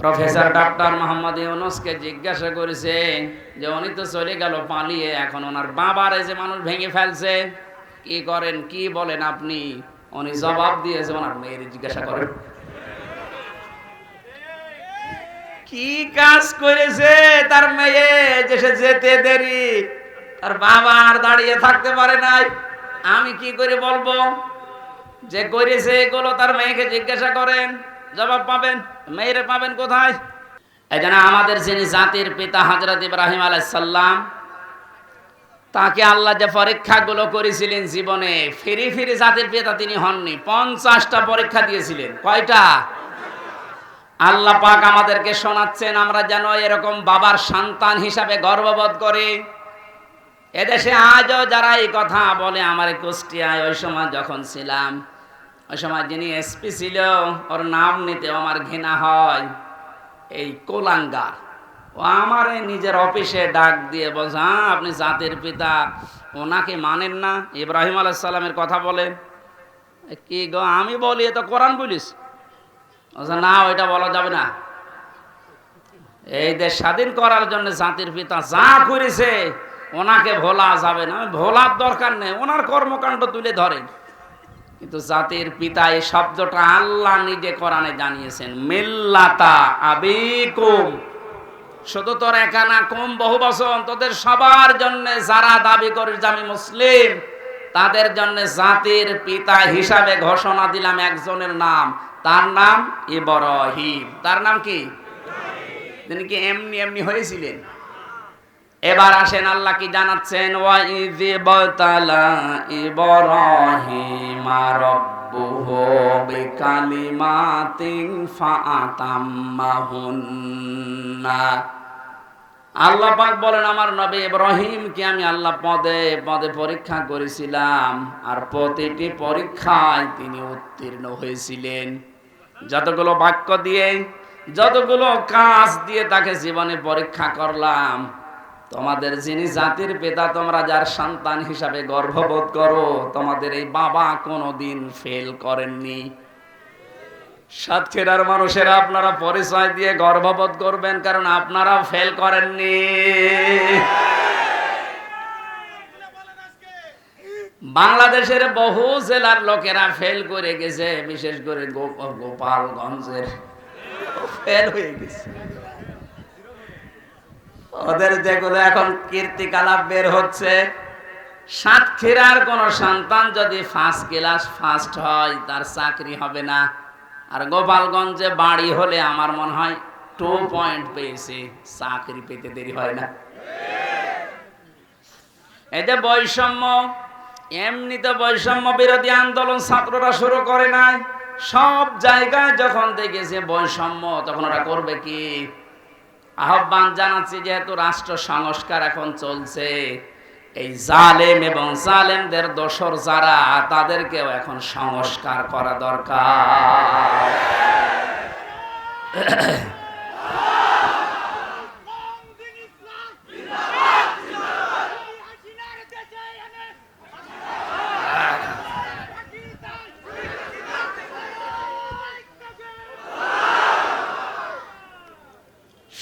Professor doctor Mohammad ইউনুসকে জিজ্ঞাসা করেছে যে উনি তো চলে গেল পালিয়ে এখন ওনার বাবার যে মানুষ ভেঙে ফেলছে কি করেন কি বলেন আপনি? উনি জবাব দিয়েছে ওনার মেয়ের জিজ্ঞাসা করেন। কি কাজ করেছে? তার মেয়ে যে সে যেতে দেরি তার বাবা আর দাঁড়িয়ে থাকতে পারে নাই। আমি কি করে বলব? যে করেছে এগুলো তার মেয়েকে জিজ্ঞাসা করেন। জবাব পাবেন, মেয়েরে পাবেন কোথায়? এই আমাদের যিনি জাতির পিতা হজরত ইব্রাহিম আলাইসাল্লাম তাকে আল্লাহ যে পরীক্ষাগুলো করেছিলেন জীবনে, ফিরি ফিরি জাতির পিতা তিনি হননি, পঞ্চাশটা পরীক্ষা দিয়েছিলেন। কয়টা? আল্লাহ পাক আমাদেরকে শোনাচ্ছেন, আমরা যেন এরকম বাবার সন্তান হিসাবে গর্ববোধ করি। এদেশে আজও যারা এই কথা বলে, আমার কুষ্টিয়ায় ওই সময় যখন ছিলাম ওই সময় যিনি এসপি ছিল, ওর নাম নিতে আমার ঘৃণা হয়। এই কোলাঙ্গার, ও আমার নিজের অফিসে ডাক দিয়ে বলছে হ্যাঁ আপনি জাতির পিতা, ওনাকে মানেন না। ইব্রাহিম আলাইসাল্লামের কথা বলেন কি গো, আমি বলি, এ তো কোরআন বলিস? না, ওইটা বলা যাবে না। এই দেশ স্বাধীন করার জন্য জাতির পিতা যা করেছে, ওনাকে ভোলা যাবে না। ভোলার দরকার নেই, ওনার কর্মকাণ্ড তুলে ধরেন কিন্তু জাতির পিতা এই শব্দটা আল্লাহ নিজে কোরআনে জানিয়েছেন, মিল্লাতা আবিকুম। শুধু তোর একা না, কম বহু বছর তোদের সবার জন্য যারা দাবি করিস আমি মুসলিম। তাদের জন্য জাতির পিতা হিসাবে ঘোষণা দিলাম একজনের নাম। তার নাম ইব্রাহিম। তার নাম কি? তিনি কি এমনি এমনি হয়েছিলেন? এবার আসেন আল্লাহ কি জানাচ্ছেন? আল্লাহ পাক বলেন, আমার নবী ইব্রাহিমকে আমি আল্লাহ পদে পদে পরীক্ষা করেছিলাম আর প্রতিটি পরীক্ষায় তিনি উত্তীর্ণ হয়েছিলেন। যতগুলো বাক্য দিয়ে, যতগুলো কাজ দিয়ে তাকে জীবনে পরীক্ষা করলাম তোমাদের যিনি জাতির পিতা, তোমরা যার সন্তান হিসাবে গর্ববোধ করো, তোমাদের এই বাবা কোনোদিন ফেল করেননি। সাতক্ষীরার মানুষেরা, আপনারা পরিচয় দিয়ে গর্ববোধ করবেন, কারণ আপনারা ফেল করেননি। বাংলাদেশের বহু জেলার লোকেরা ফেল করে গেছে, বিশেষ করে গোপালগঞ্জের। ফেল হয়ে গেছে। ওদের যেগুলো এখন কীর্তিকলাপ বের হচ্ছে, সাতক্ষীরার কোন সন্তান যদি ফার্স্ট ক্লাস ফার্স্ট হয়, তার চাকরি হবে না। আর গোপালগঞ্জে বাড়ি হলে আমার মনে হয় টু পয়েন্ট পেয়েছে, চাকরি পেতে দেরি হয় না। এই যে বৈষম্য এমনিতে বৈষম্য বিরোধী আন্দোলন ছাত্ররা শুরু করে নাই। সব জায়গায় যখন দেখেছে বৈষম্য, তখন ওরা করবে কি? আহ্বান জানাচ্ছি, যেহেতু রাষ্ট্র সংস্কার এখন চলছে, এই জালেম এবং জালেমদের দোসর যারা, তাদেরকেও এখন সংস্কার করা দরকার।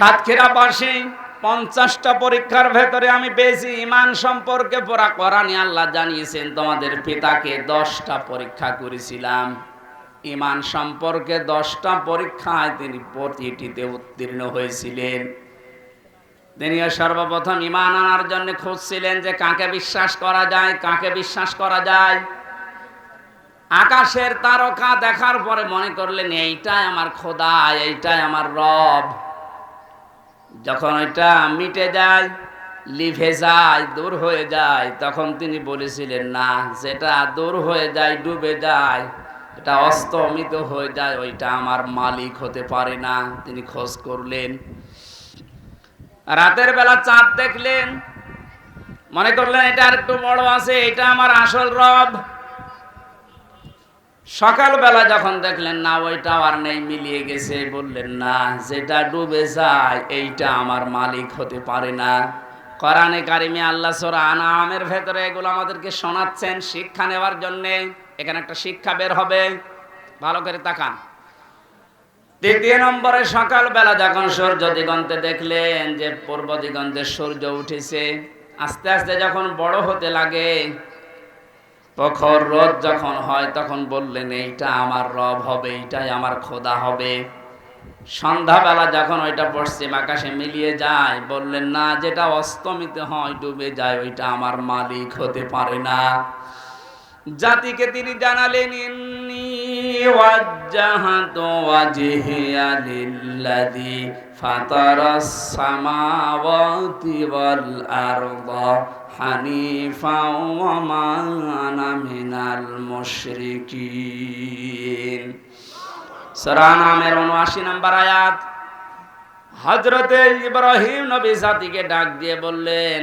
সাতক্ষীরাবাসী পঞ্চাশটা পরীক্ষার ভেতরে আমি পেয়েছি, ইমান সম্পর্কে পড়া করানি আল্লাহ জানিয়েছেন, তোমাদের পিতাকে দশটা পরীক্ষা করেছিলাম। ইমান সম্পর্কে দশটা পরীক্ষায় তিনি প্রতিটিতে উত্তীর্ণ হয়েছিলেন। তিনিও সর্বপ্রথম ইমান আনার জন্য খুঁজছিলেন যে কাকে বিশ্বাস করা যায়, কাকে বিশ্বাস করা যায়। আকাশের তারকা দেখার পরে মনে করলেন, এইটাই আমার খোদা, এইটাই আমার রব। যখন ওইটা মিটে যায়, লিভে যায়, দূর হয়ে যায়, তখন তিনি বলেছিলেন, না, যেটা দূর হয়ে যায়, ডুবে যায়, এটা অস্তমিত হয়ে যায়, ওইটা আমার মালিক হতে পারে না। তিনি খোঁজ করলেন। রাতের বেলা চাঁদ দেখলেন। মনে করলেন, এটা আর একটু বড় আছে, এটা আমার আসল রব। সকালবেলা যখন দেখলেন, না, ওইটাও আর নেই, মিলিয়ে গেছে, বললেন, না, যেটা ডুবে যায়, এইটা আমার মালিক হতে পারে না। কোরআনে কারিমে আল্লাহ সোরা আনামের ভেতরে এগুলো আমাদেরকে শোনাচ্ছেন শিক্ষা নেওয়ার জন্য। এখানে একটা শিক্ষা বের হবে। ভালো করে তাকান। তৃতীয় নম্বরে, সকালবেলা যখন সূর্য দিগন্তে দেখলেন যে পূর্ব দিগন্তে সূর্য উঠেছে, আস্তে আস্তে যখন বড় হতে লাগে প্রখর রদ যখন হয়, তখন বললেন, এইটা আমার রব হবে, এইটাই আমার খোদা হবে। সন্ধ্যাবেলা যখন ওইটা পশ্চিম আকাশে মিলিয়ে যায়, বললেন, না, যেটা অস্তমিত হয়, ডুবে যায়, ওইটা আমার মালিক হতে পারে না। জাতিকে তিনি জানালেন লিল্লাযী ফাতারাস সামাওয়াতি ওয়াল আরদা হানিফা ওয়া মা আনা মিনাল নামের 79 নম্বর আয়াত। হযরতে ইব্রাহিম নবী জাতিকে ডাক দিয়ে বললেন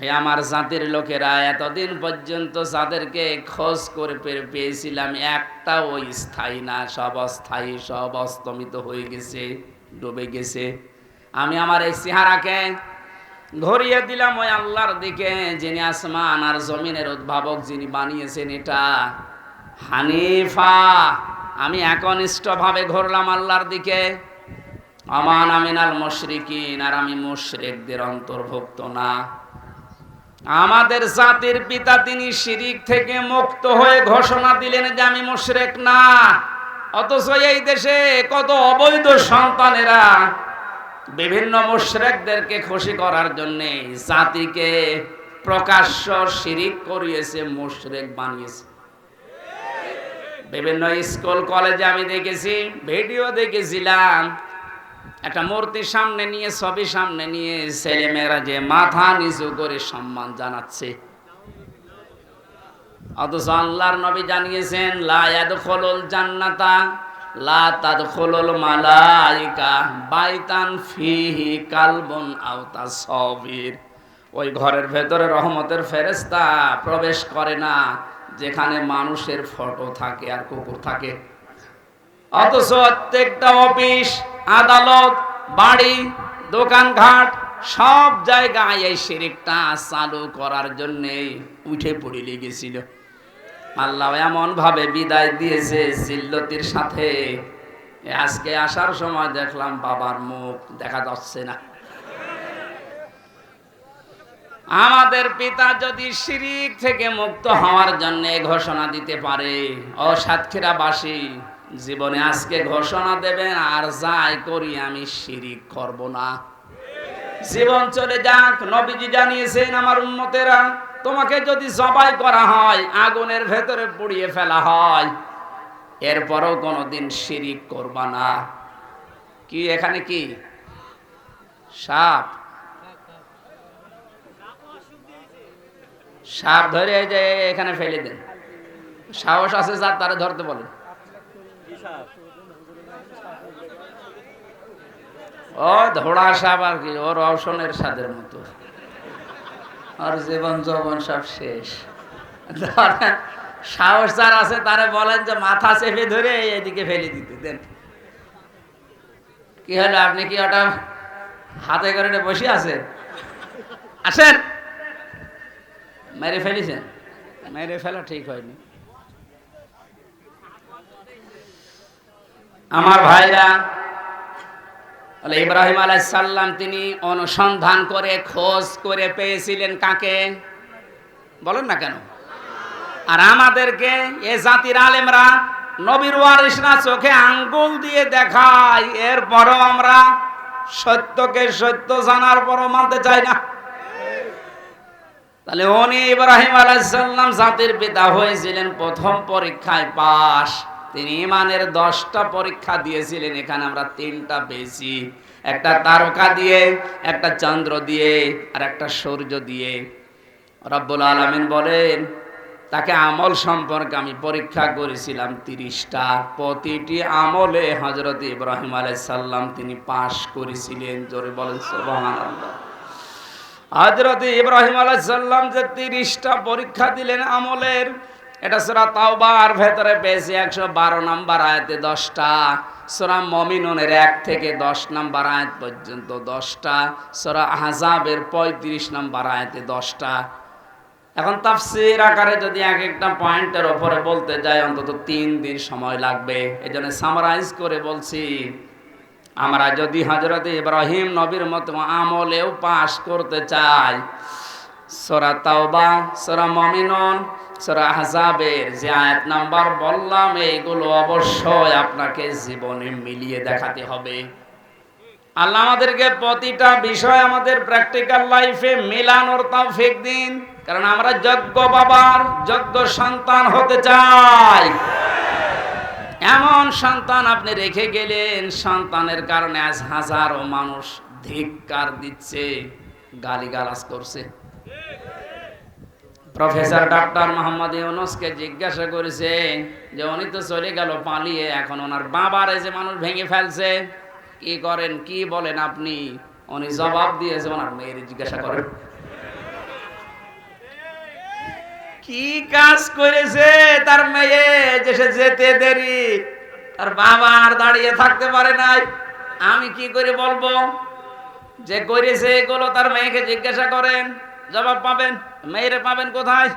হে আমার জাতির লোকেরা, এতদিন পর্যন্ত যাদেরকে খোঁজ করে পেয়েছিলাম একটা ওই স্থায়ী না, সব অস্থায়ী, সব অস্তমিত হয়ে গেছে, ডুবে গেছে। আমি আমার এই চেহারাকে ঘুরিয়ে দিলাম ওই আল্লাহর দিকে, যিনি আসমান আর জমিনের উদ্ভাবক যিনি বানিয়েছেন এটা। হানিফা, আমি একনিষ্ঠভাবে ঘুরলাম আল্লাহর দিকে। আমান আমিনাল মুশরিকিন, আর আমি মুশরিকদের অন্তর্ভুক্ত না। আমাদের জাতির পিতা তিনি শিরিক থেকে মুক্ত হয়ে ঘোষণা দিলেন যে আমি মুশরিক না। অথচ এই দেশে কত অবৈধ সন্তানেরা বিভিন্ন মুশরিকদেরকে খুশি করার জন্য জাতিকে প্রকাশ্য শিরিক করিয়েছে, মুশরিক বানিয়েছে। বিভিন্ন স্কুল, কলেজে আমি দেখেছি, ভিডিও দেখেছিলাম। একটা মূর্তির সামনে নিয়ে, ছবি সামনে নিয়ে ছেলেমেয়েরা যে মাথা নিচু করে সম্মান জানাচ্ছে। অথচ আল্লাহর নবী জানিয়েছেন, লা ইয়াদখুলুল জান্নাতা কালবুন আও তাসবির ওই ঘরের ভেতরে রহমতের ফেরেশতা প্রবেশ করে না, যেখানে মানুষের ফটো থাকে আর কুকুর থাকে। অথচ প্রত্যেকটা অফিস, আদালত, বাড়ি, দোকানঘাট, সব জায়গায় এই শিরিকটা চালু করার জন্য উঠে পড়ে লেগেছিল। আল্লাহ এমন ভাবে বিদায় দিয়েছে জিল্লতির সাথে। আজকে আসার সময় দেখলাম বাবার মুখ দেখা যাচ্ছে না। আমাদের পিতা যদি শিরিক থেকে মুক্ত হওয়ার জন্য ঘোষণা দিতে পারে, ও সাতক্ষীরাবাসী জীবনে আজকে ঘোষণা দেবেন, আর যাই করি আমি শিরিক করব না। জীবন চলে যাক, নবীজি জানিয়েছেন, আমার উন্মতেরা তোমাকে যদি জবাই করা হয়, আগুনের ভেতরে পুড়িয়ে ফেলা হয়, এরপরও কোনোদিন শিরিক করবা না। কি, এখানে কি? সাপ? সাপ ধরে যে এখানে ফেলে দেন। সাহস আছে যার, তারা ধরতে বলেন। ও, ধোড়া সাপ আর কি, ওর রওশনের স্বাদের মতো। আর জীবন যৌবন সব শেষ। সাহস যার আছে তারে বলেন যে মাথা চেপে ধরে এদিকে ফেলে দিতে, দেন। কি হলো, আপনি কি ওটা হাতে করে বসে আছেন? আসেন। মেরে ফেলেছেন? মেরে ফেলা ঠিক হয়নি। আমার ভাইরা বলে ইব্রাহিম আলাইসাল্লাম তিনি অনুসন্ধান করে, খোঁজ করে পেয়েছিলেন কাকে? বলেন না কেন? আর আমাদেরকে এ জাতির আলেমরা নবীর ওয়ারিসরা চোখে আঙ্গুল দিয়ে দেখায়। এরপরও আমরা সত্যকে সত্য জানার পরও মানতে চাই না। তাহলে উনি ইব্রাহিম আলাইসাল্লাম জাতির পিতা হয়েছিলেন, প্রথম পরীক্ষায় পাশ। তিনি ইমানের দশটা পরীক্ষা দিয়েছিলেন, এখানে আমরা তিনটা পেয়েছি। একটা তারকা দিয়ে, একটা চন্দ্র দিয়ে, আর একটা সূর্য দিয়ে। রব্বুল আলমিন বলেন, তাকে আমল সম্পর্কে আমি পরীক্ষা করেছিলাম তিরিশটা। প্রতিটি আমলে হজরত ইব্রাহিম আলাইসাল্লাম তিনি পাশ করেছিলেন, জোরে বলেন সুবহানাল্লাহ। হজরত ইব্রাহিম আলাইসাল্লাম যে তিরিশটা পরীক্ষা দিলেন আমলের এটা সুরা তাওবার ভেতরে পেয়েছি একশো বারো নাম্বার আয়াতে দশটা। সুরা মমিনুনের এক থেকে দশ নাম্বার আয়াত পর্যন্ত দশটা। সুরা আহজাবের পঁয়ত্রিশ নাম্বার আয়াতে দশটা। এখন তাফসির আকারে যদি এক একটা পয়েন্টের ওপরে বলতে যাই, অন্তত তিন দিন সময় লাগবে। এই জন্য সামারাইজ করে বলছি, আমরা যদি হজরত ইব্রাহিম নবীর মতো আমলেও পাশ করতে চাই, সোরা তাওবা, সোরা মমিনন সোরা আহজাবের যে আয়াত নাম্বার বললাম, এইগুলো অবশ্যই আপনাকে জীবনে মিলিয়ে দেখাতে হবে। আল্লাহ আমাদেরকে প্রতিটা বিষয় আমাদের প্র্যাকটিক্যাল লাইফে তৌফিক দিন, কারণ আমরা যোগ্য বাবার, যোগ্য সন্তান হতে চাই। এমন সন্তান আপনি রেখে গেলেন, সন্তানের কারণে আজ হাজারো মানুষ ধিক্কার দিচ্ছে, গালিগালাজ করছে। প্রফেসর ডক্টর মোহাম্মদ ইউনুসকে জিজ্ঞাসা করেছে যে উনি তো চলে গেল পালিয়ে এখন ওনার বাবার যে মানুষ ভেঙে ফেলছে কি করেন কি বলেন আপনি? উনি জবাব দিয়েছে ওনার মেয়ের জিজ্ঞাসা করেন। কি কাজ করেছে? তার মেয়ে যে সে যেতে দেরি তার বাবা আর দাঁড়িয়ে থাকতে পারে নাই। আমি কি করে বলব? যে করেছে এগুলো তার মেয়েকে জিজ্ঞাসা করেন। জবাব পাবেন মেয়েরে পাবেন কোথায়?